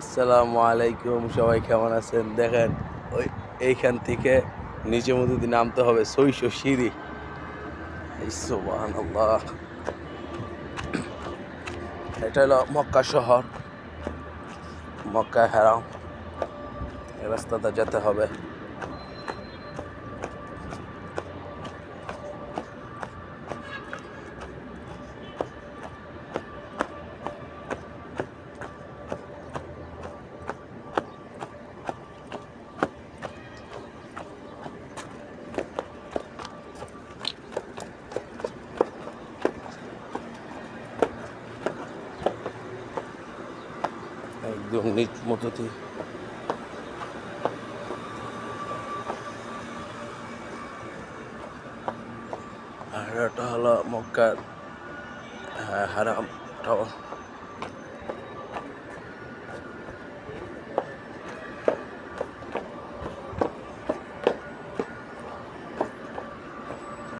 আসসালামু আলাইকুম, সবাই কেমন আছেন? দেখেন, ওই এইখান থেকে নিচে মধ্যে নামতে হবে সইশো সিঁড়ি। এটা হলো মক্কা শহর। মক্কা হেরাম। এই রাস্তাতে যেতে হবে। একদম নিচ মতোতে আর এটা হলো মক্কার হ্যাঁ, হারাম টাওয়ার